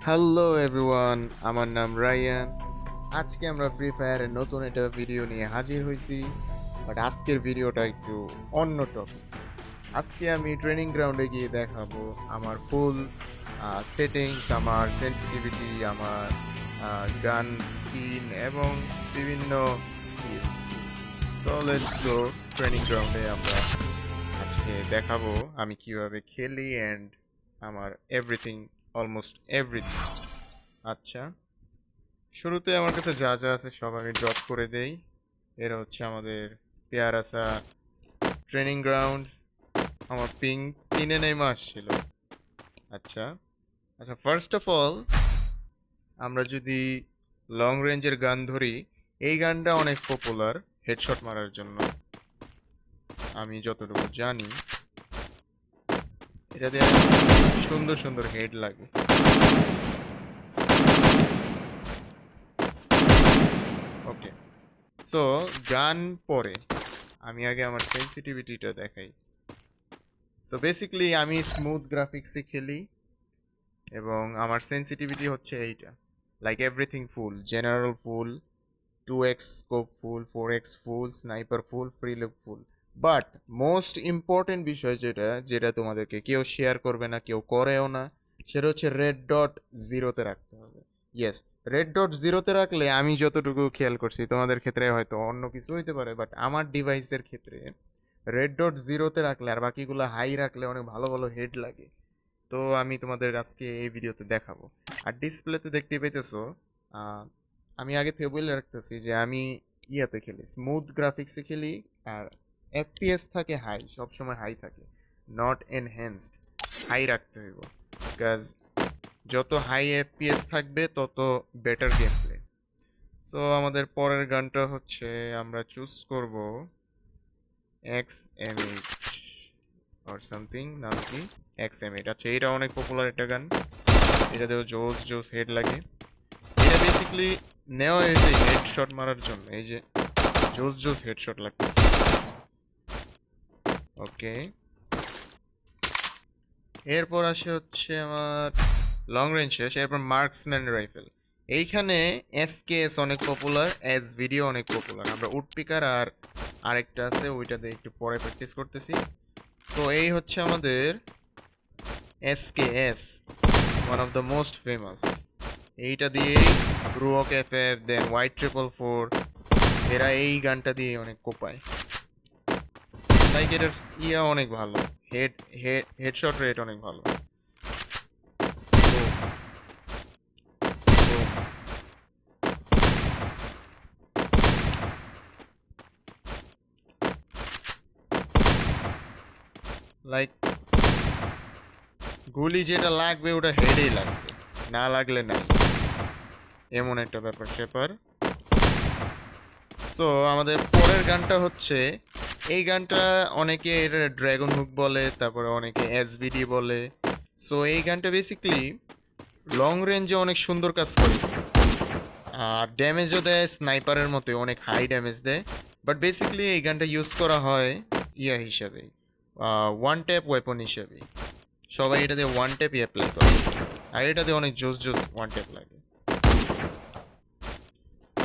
Hello everyone আমার নাম Ryan. আজকে আমরা ফ্রি ফায়ারের নতুন একটা ভিডিও নিয়ে হাজির হয়েছি বাট আজকের ভিডিওটা একটু অন্য টপিক আজকে আমি ট্রেনিং গ্রাউন্ডে গিয়ে দেখাবো আমার ফুল সেটিংস আমার সেন্সিটিভিটি আমার গান স্কিন এবং বিভিন্ন skills so let's go training গ্রাউন্ডে আমরা আজকে দেখাবো আমি কীভাবে খেলি অ্যান্ড আমার এভরিথিং অলমোস্ট এভরিথিং আচ্ছা শুরুতে আমার কাছে যা যা আছে সব আমি ড্রপ করে দেই। এরা হচ্ছে আমাদের পেয়ারাসা ট্রেনিং গ্রাউন্ড আমার পিং তিনে নেমে আসছিল। আচ্ছা আচ্ছা ফার্স্ট অফ অল আমরা যদি লং রেঞ্জের গান ধরি, এই গানটা অনেক পপুলার হেডশট মারার জন্য। আমি যতটুকু জানি। এটাতে সুন্দর সুন্দর হেড লাগে। ওকে সো গান পরে আমি আগে আমার সেন্সিটিভিটিটা দেখাই। সো বেসিক্যালি আমি স্মুথ গ্রাফিক্সে খেলি এবং আমার সেন্সিটিভিটি হচ্ছে এইটা। Like everything full general full two X scope full four X full sniper full free look full but most important বিষয় যেটা যেটা তোমাদেরকে কেউ শেয়ার করবে না, কেউ করেও না, সেটা হচ্ছে রেড ডট জিরোতে রাখতে হবে। ইয়েস রেড ডট জিরোতে রাখলে আমি যতটুকু খেয়াল করছি, তোমাদের ক্ষেত্রে হয়তো অন্য কিছু হইতে পারে বাট আমার ডিভাইসের ক্ষেত্রে রেড ডট জিরোতে রাখলে আর বাকিগুলো হাই রাখলে অনেক ভালো ভালো হেড লাগে। তো আমি তোমাদের আজকে এই ভিডিওতে দেখাবো। আর ডিসপ্লেতে দেখতে পেতেছো আমি আগে থেকে বলে রাখতেছি যে আমি ইয়াতে খেলি স্মুথ গ্রাফিক্সে খেলি, আর এফপিএস থাকে হাই সবসময় হাই থাকে। নট এনহ্যান্সড হাই রাখতে হইব। বিকজ যত হাই এফপিএস থাকবে, তত বেটার গেম প্লে সো আমাদের পরের গানটা হচ্ছে, আমরা চুজ করব এক্স এম অর সামথিং নাম কি? এক্স এম এইট আচ্ছা এটা অনেক পপুলার একটা গান। এটাতেও জোস জোস হেড লাগে। এটা বেসিক্যালি নেওয়া হয়েছে হেডশট মারার জন্য। এই যে জোস জোস হেডশট লাগতেছে। ওকে। এরপর আসে হচ্ছে আমার লং রেঞ্জ শেষ, এরপর মার্কসম্যান রাইফেল এইখানে এসকেএস অনেক পপুলার এস ভিডিও অনেক পপুলার আমরা উডপিকার আর আরেকটা আছে ওইটাতে একটু পরে প্র্যাকটিস করতেছি। তো এই হচ্ছে আমাদের SKS one of the most famous এইটা দিয়ে ব্রুওক F F then white triple four এরা এই গানটা দিয়ে অনেক কোপায় লাইক এটার ইয়া অনেক ভালো। হেড হেড হেডশট রেট অনেক ভালো। লাইক গুলি যেটা লাগবে ওটা হেডেই লাগবে। না লাগলে নাই। এমন একটা ব্যাপার স্যাপার সো আমাদের পরের গানটা হচ্ছে এই গানটা অনেকে এর ড্রাগন হুক বলে, তারপরে অনেকে এসবিডি বলে। সো এই গানটা বেসিক্যালি লং রেঞ্জে অনেক সুন্দর কাজ করে। আর ড্যামেজও দেয় স্নাইপারের মতো অনেক হাই ড্যামেজ দেয়। বাট বেসিক্যালি এই গানটা ইউজ করা হয় ইয়া হিসাবে ওয়ান ট্যাপ ওয়েপন হিসাবে। সবাই এটাতে ওয়ান ট্যাপই অ্যাপ্লাই করে। আর এটাতে অনেক জোস জোস ওয়ান ট্যাপ লাগে।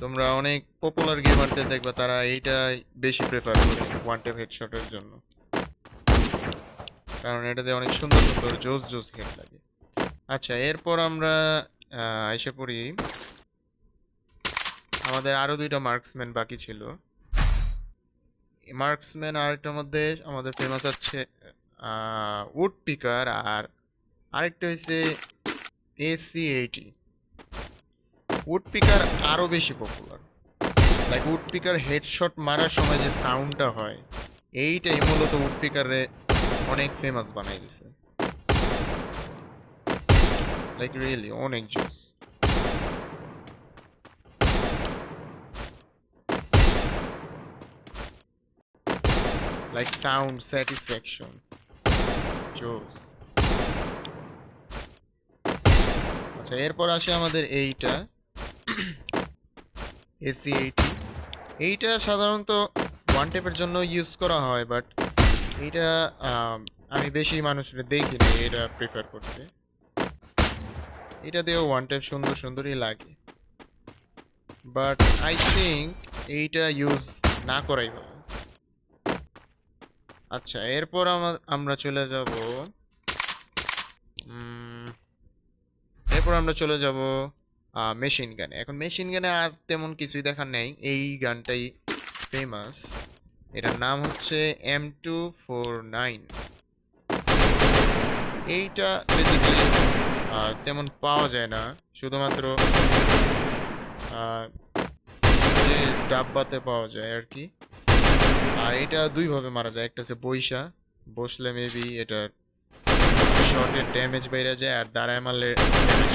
তোমরা অনেক পপুলার গেমারদের দেখবা, তারা এইটা বেশি প্রেফার করে ওয়ান ট্যাপ হেডশটের জন্য। কারণ এটাতে অনেক সুন্দর সুন্দর জোস জোস হেড লাগে। আচ্ছা এরপর আমরা এসে পড়ি। আমাদের আরও দুইটা মার্কসম্যান বাকি ছিল। মার্কসম্যান আরেকটার মধ্যে আমাদের ফেমাস হচ্ছে উড পিকার আর আরেকটা হচ্ছে এসি এইটি উড পিকার আরও বেশি popular like woodpecker headshot মারার সময় যে সাউন্ডটা হয়, এইটাই মূলত উড পিকারে অনেক ফেমাস বানাই দিছে। লাইক রিয়েলি অনেক জুস লাইক সাউন্ড স্যাটিসফ্যাকশন জোস আচ্ছা এরপর আসে আমাদের এইটা। এসি এইটি এইটা সাধারণত ওয়ান টেপের জন্য ইউজ করা হয় বাট এইটা আমি বেশি মানুষের দেখিনি এটা প্রিফার করতে। এটা দিয়েও ওয়ান টাইপ সুন্দর সুন্দরই লাগে। বাট আই থিঙ্ক এইটা ইউজ না করাই ভালো। আচ্ছা এরপর আমা- আমরা চলে যাব এরপর আমরা চলে যাব মেশিন গানে এখন মেশিন গানে আর তেমন কিছুই দেখার নেই। এই গানটাই ফেমাস এটার নাম হচ্ছে এম টু ফোর নাইন এইটা বেসিক্যালি তেমন পাওয়া যায় না, শুধুমাত্র যে ডাব্বাতে পাওয়া যায় আর কি। আর এটা দুইভাবে মারা যায়। একটা হচ্ছে বৈশা, বসলে মেবি এটা শর্টের ড্যামেজ বেড়ে যায়, আর দাঁড়ায় মারলে ড্যামেজ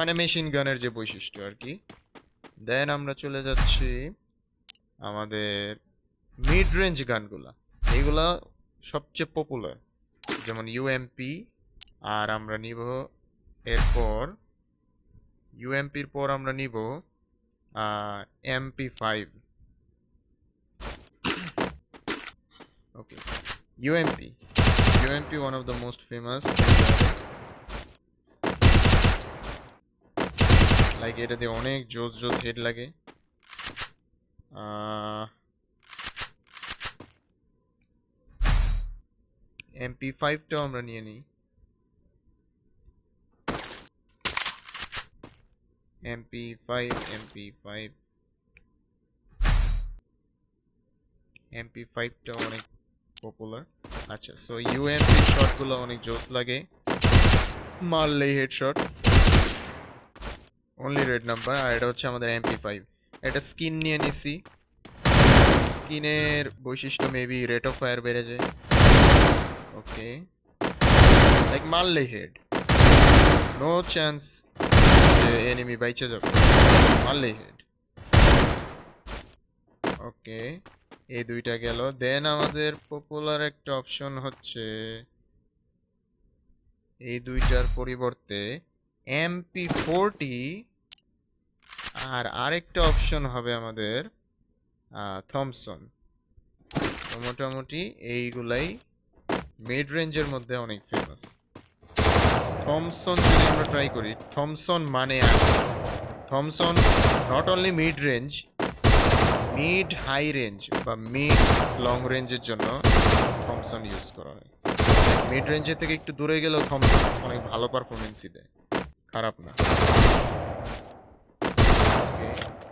মানে মেশিন গানের যে বৈশিষ্ট্য আর কি দেন আমরা চলে যাচ্ছি আমাদের মিড রেঞ্জ গানগুলা এইগুলা সবচেয়ে পপুলার যেমন ইউএমপি আর আমরা নিব এরপর ইউএমপির পর আমরা নিব MP five okay UMP UMP one of the most famous like এটা দিয়ে অনেক জোস জোস হেড লাগে। এমপি ফাইভটাও আমরা নিয়ে নিই। MP five MP five MP ফাইভটা অনেক পপুলার আচ্ছা সো ইউএমপি শটগুলো অনেক জোস লাগে। মারলেই হেডশট অনলি রেড নাম্বার আর এটা হচ্ছে আমাদের এমপি ফাইভ এটা স্কিন নিয়ে নিছি। স্কিনের বৈশিষ্ট্য মেবি রেট অফ ফায়ার বেড়ে যায়। ওকে লাইক মারলেই হেড নো চান্স যে এনিমি বাইচে যাবে। মারলেই হেড ওকে এই দুইটা গেল। দেন আমাদের পপুলার একটা অপশন হচ্ছে এই দুইটার পরিবর্তে এমপি ফোরটি আর আরেকটা অপশন হবে আমাদের থমসন তো মোটামুটি এইগুলাই মিড রেঞ্জের মধ্যে অনেক ফেমাস থমসন যদি আমরা ট্রাই করি থমসন মানে Thompson not only mid range mid high range বা মিড লং রেঞ্জের জন্য থমসন ইউজ করা হয়। মিড রেঞ্জের থেকে একটু দূরে গেলেও থমসন অনেক ভালো পারফরমেন্সই দেয়। খারাপ না।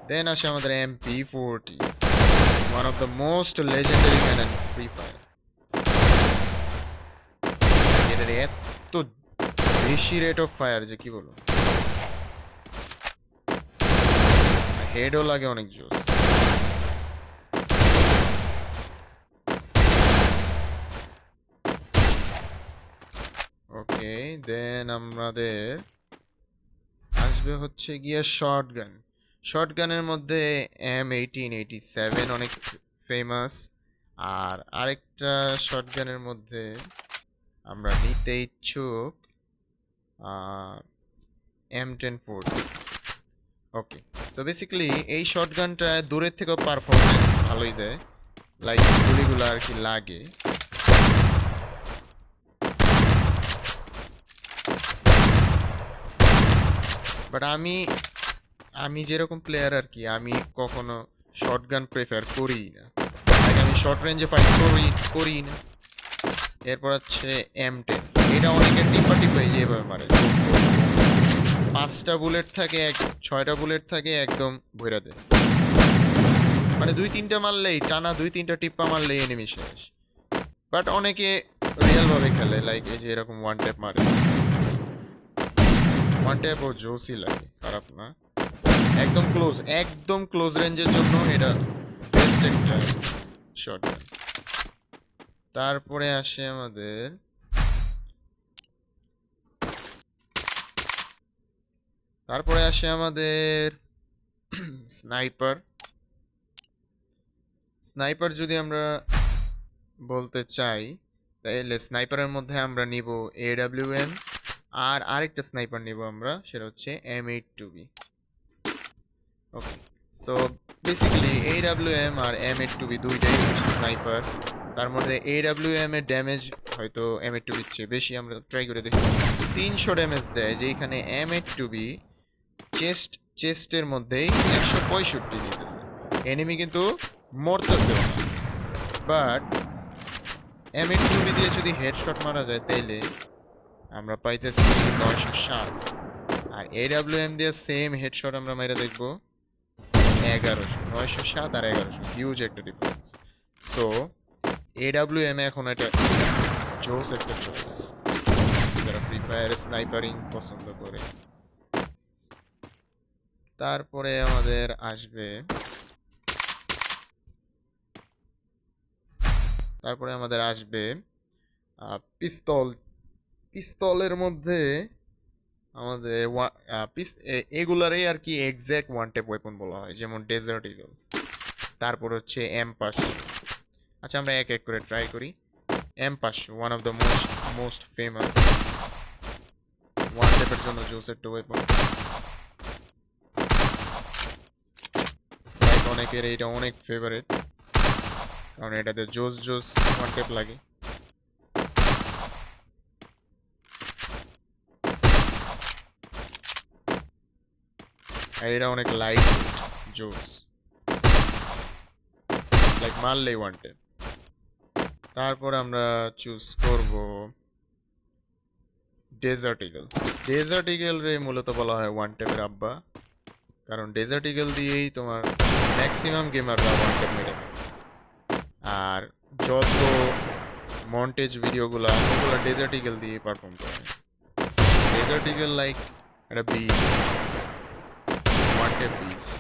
দেন আসে আমাদের MP forty one of the most legendary gun and free fire এটার এত বেশি রেট অফ ফায়ার যে কি বলব হেডও লাগে অনেক জোস ওকে দেন আমাদের আসবে হচ্ছে গিয়ে শর্ট গান শর্ট গানের মধ্যে এম এইটিন এইটি সেভেন অনেক ফেমাস আর আরেকটা শর্ট গানের মধ্যে আমরা নিতে ইচ্ছুক M ten four okay so basically এই শর্ট গানটা দূরের থেকেও পারফরমেন্স ভালোই দেয়। লাইক গুলিগুলো আর কি লাগে। বাট আমি আমি যেরকম প্লেয়ার আর কি, আমি কখনো শর্ট গান প্রেফার করি না। আমি শর্ট রেঞ্জে ফাইট করি করি না। এরপর হচ্ছে এম টেন এটা অনেকের টিপা টিপা এই যে এভাবে মারে। পাঁচটা বুলেট থাকে এক, ছয়টা বুলেট থাকে একদম ভৈরা দেয়। মানে দুই তিনটা মারলেই, টানা দুই তিনটা টিপ্পা মারলেই এনিমি শেষ। বাট অনেকে রিয়েল ভাবে খেলে লাইক এই যে এরকম ওয়ান ট্যাপ মারে। ওয়ান ট্যাপ ও জোসই লাগে, খারাপ না। একদম ক্লোজ একদম ক্লোজ রেঞ্জের জন্য এটা বেস্ট একটা শট তারপরে আসে আমাদের তারপরে আসে আমাদের স্নাইপার স্নাইপার যদি আমরা বলতে চাই তাহলে স্নাইপারের মধ্যে আমরা নিব এডাব্লিউএম আর আরেকটা স্নাইপার নিব আমরা, সেটা হচ্ছে M eight two B okay so basically AWM আর এম এইট টু বি দুইটাই হচ্ছে স্নাইপার তার মধ্যে এডাব্লিউএম এর ড্যামেজ হয়তো এম এইট টু বির চেয়ে বেশি আমরা ট্রাই করে দেখি। তিনশো ড্যামেজ দেয় যেখানে M eight two B chest চেস্টের মধ্যেই একশো পঁয়ষট্টি দিতেছে। এনিমি কিন্তু মরতেছে। But M eight two B দিয়ে যদি হেডশট মারা যায়, তাইলে আমরা পাইতেছি নয়শো সাত। আর এডাব্লিউ এম দিয়ে সেম হেডশট আমরা মেরে দেখব। এগারোশো, নয়শো সাত আর এগারোশো হিউজ একটা ডিফারেন্স সো এডাব্লিউ এম এখন এটা জোস একটা চয়েস যারা ফ্রি ফায়ার স্নাইপারিং পছন্দ করে। তারপরে আমাদের আসবে তারপরে আমাদের আসবে পিস্তল। পিস্তলের মধ্যে আমাদের এগুলারই আর কি এক্স্যাক্ট ওয়ান টেপ ওয়েপন বলা হয়, যেমন ডেজার্ট ইগল তারপর হচ্ছে এম পাঁচশো আচ্ছা আমরা এক এক করে ট্রাই করি। এম পাঁচশো one of the most most famous one টেপের জন্য জোস একটা ওয়েপন অনেকের এটা অনেক ফেভারেট কারণ এটাতে জোস জোস ওয়ান টেপ লাগে। আর এটা অনেক লাইট জোস লাইক মারলেই ওয়ান টেপ তারপর আমরা চুজ করব ডেজার্ট ইগল ডেজার্ট ইগল রে মূলত বলা হয় ওয়ান টেপের আব্বা কারণ ডেজার্ট ইগল দিয়েই তোমার ম্যাক্সিমাম গেমাররা ওয়ান টেপ মেরে আর যত মন্টেজ ভিডিওগুলো আছে, ওগুলো ডেজার্ট ইগল দিয়ে পারফর্ম করে। ডেজার্ট ইগল লাইক একটা বিস্ট ওয়ান টেপ বিস্ট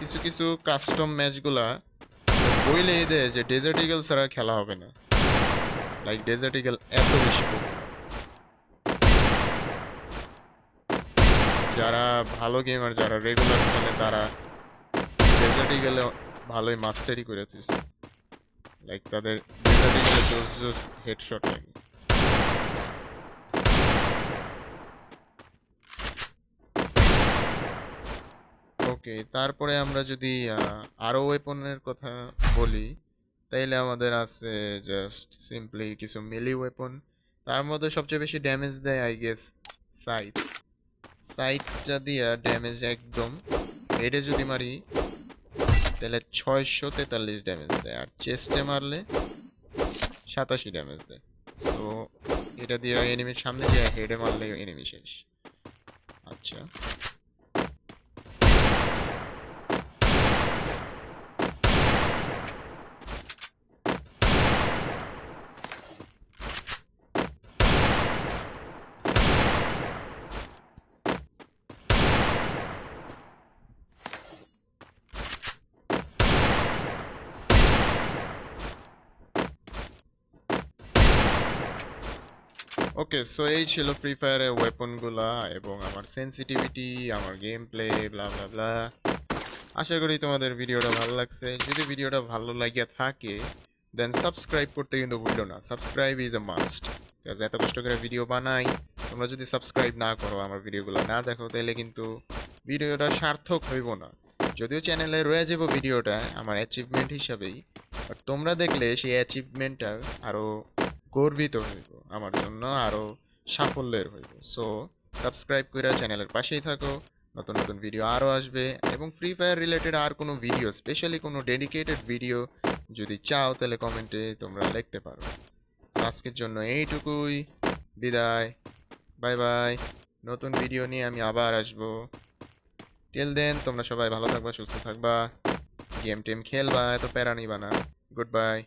কিছু কিছু কাস্টম ম্যাচগুলা বইলেই দেয় যে ডেজার্ট ইগল ছাড়া খেলা হবে না। লাইক ডেজার্ট ইগল এত বেশি যারা ভালো গেমার যারা রেগুলার খেলে তারা ডেজার্ট গেলে ভালোই মাস্টারি করে তুলছে। লাইক তাদের ডেজার্ট ইগলে জোর জোর হেডশট লাগে। ওকে তারপরে আমরা যদি আরও ওয়েপনের কথা বলি, তাইলে আমাদের আছে জাস্ট সিম্পলি কিছু মিলি ওয়েপন তার মধ্যে সবচেয়ে বেশি ড্যামেজ দেয় আই গেস সাইট সাইটটা দিয়া ড্যামেজ একদম হেডে যদি মারি, তাহলে ছয়শো তেতাল্লিশ ড্যামেজ দেয়। আর চেস্টে মারলে সাতাশি ড্যামেজ দেয়। সো এটা দিয়ে এনিমির সামনে দিয়ে হেডে মারলে এনিমি শেষ। আচ্ছা। ওকে সো এই ছিল ফ্রি ফায়ারের ওয়েপনগুলা এবং আমার সেন্সিটিভিটি আমার game play blah blah blah আশা করি তোমাদের ভিডিওটা ভালো লাগছে। যদি ভিডিওটা ভালো লাগিয়া থাকে দেন সাবস্ক্রাইব করতে কিন্তু ভুলো না। সাবস্ক্রাইব ইজ এ মাস্ট এত কষ্ট করে ভিডিও বানাই, তোমরা যদি সাবস্ক্রাইব না করো, আমার ভিডিওগুলো না দেখো তাহলে কিন্তু ভিডিওটা সার্থক হইব না। যদিও চ্যানেলে রয়ে যাব ভিডিওটা, আমার অ্যাচিভমেন্ট হিসাবেই। বাট তোমরা দেখলে সেই অ্যাচিভমেন্টটা আরও গর্বিত হইব, আমার জন্য আরও সাফল্যের হইব। সো সাবস্ক্রাইব করে চ্যানেলের পাশেই থাকো, নতুন নতুন ভিডিও আরও আসবে, এবং ফ্রি ফায়ার রিলেটেড আর কোনো ভিডিও স্পেশালি কোনো ডেডিকেটেড ভিডিও যদি চাও, তাহলে কমেন্টে তোমরা লিখতে পারো। আজকের জন্য এইটুকুই, বিদায় বাই বাই নতুন ভিডিও নিয়ে আমি আবার আসব। টিল দেন তোমরা সবাই ভালো থাকবা, সুস্থ থাকবা গেম টেম খেলবা, এত প্যারা নিবা না। Good bye